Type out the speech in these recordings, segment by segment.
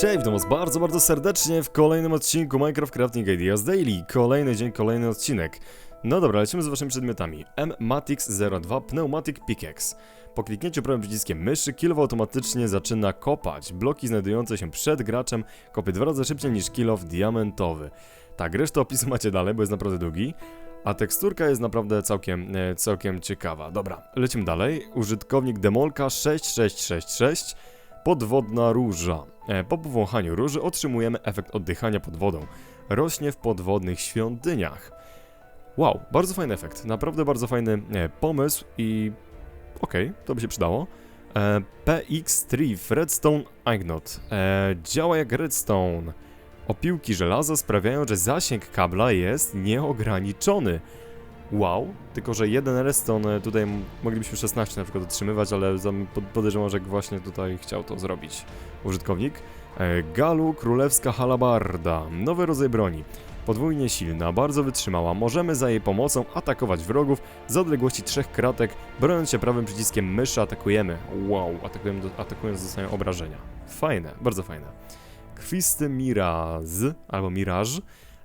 Cześć, witam was bardzo, bardzo serdecznie w kolejnym odcinku Minecraft Crafting Ideas Daily. Kolejny dzień, kolejny odcinek. No dobra, lecimy z waszymi przedmiotami. M-Matix02 Pneumatic Pickaxe. Po kliknięciu prawym przyciskiem myszy, kill automatycznie zaczyna kopać. Bloki znajdujące się przed graczem kopie dwa razy szybciej niż kill diamentowy. Tak, resztę opisu macie dalej, bo jest naprawdę długi. A teksturka jest naprawdę całkiem, e, całkiem ciekawa. Dobra, lecimy dalej. Użytkownik Demolka 6666 Podwodna róża. E, Po powąchaniu róży otrzymujemy efekt oddychania pod wodą. Rośnie w podwodnych świątyniach. Wow, bardzo fajny efekt. Naprawdę bardzo fajny e, pomysł i... Okej, to by się przydało. E, PX Triff Redstone Ignot. E, działa jak redstone. Opiłki żelaza sprawiają, że zasięg kabla jest nieograniczony. Wow, tylko że jeden redstone e, tutaj moglibyśmy 16 na przykład otrzymywać, ale podejrzewam, że właśnie tutaj chciał to zrobić użytkownik. E, Galu Królewska Halabarda. Nowy rodzaj broni. Podwójnie silna, bardzo wytrzymała. Możemy za jej pomocą atakować wrogów z odległości trzech kratek. Broniąc się prawym przyciskiem myszy atakujemy. Wow, atakujemy atakując dostają obrażenia. Fajne, bardzo fajne. Krwisty Miraz, albo Mirage.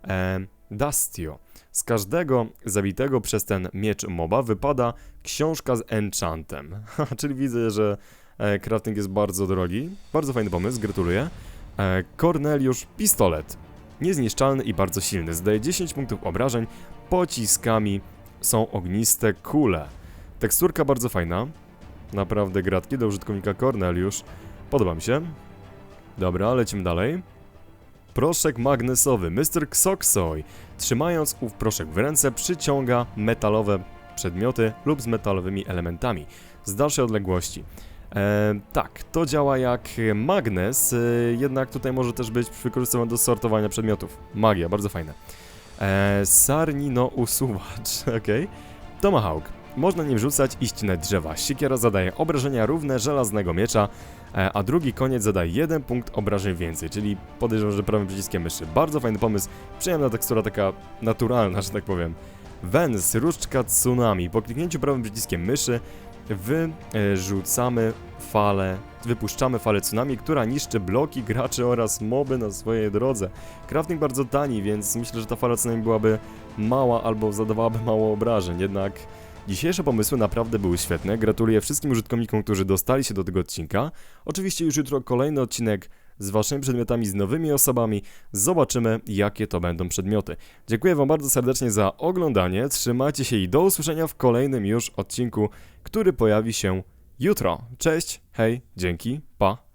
E, Dastio. Z każdego zabitego przez ten miecz moba wypada książka z enchantem. Czyli widzę, że e, crafting jest bardzo drogi. Bardzo fajny pomysł, gratuluję. E, Corneliusz pistolet. Niezniszczalny i bardzo silny. Zdaje 10 punktów obrażeń. Pociskami są ogniste kule. Teksturka bardzo fajna. Naprawdę gratki do użytkownika Corneliusz. Podoba mi się. Dobra, lecimy dalej. Proszek magnesowy Mr. Xoxoy. Trzymając ów proszek w ręce, przyciąga metalowe przedmioty lub z metalowymi elementami z dalszej odległości. E, tak, to działa jak magnes, e, jednak tutaj może też być wykorzystywany do sortowania przedmiotów. Magia, bardzo fajne. E, Sarnino usuwacz, okej. Tomahawk. Można nim rzucać i ścinać drzewa. Siekiera zadaje obrażenia równe żelaznego miecza, e, a drugi koniec zadaje jeden punkt obrażeń więcej, czyli podejrzewam, że prawym przyciskiem myszy. Bardzo fajny pomysł, przyjemna tekstura, taka naturalna, że tak powiem. Wens, różdżka tsunami. Po kliknięciu prawym przyciskiem myszy wyrzucamy falę, wypuszczamy falę tsunami, która niszczy bloki, graczy oraz moby na swojej drodze. Crafting bardzo tani, więc myślę, że ta fala tsunami byłaby mała albo zadawałaby mało obrażeń, jednak dzisiejsze pomysły naprawdę były świetne. Gratuluję wszystkim użytkownikom, którzy dostali się do tego odcinka. Oczywiście już jutro kolejny odcinek z waszymi przedmiotami, z nowymi osobami. Zobaczymy, jakie to będą przedmioty. Dziękuję wam bardzo serdecznie za oglądanie. Trzymajcie się i do usłyszenia w kolejnym już odcinku, który pojawi się jutro. Cześć, hej, dzięki, pa.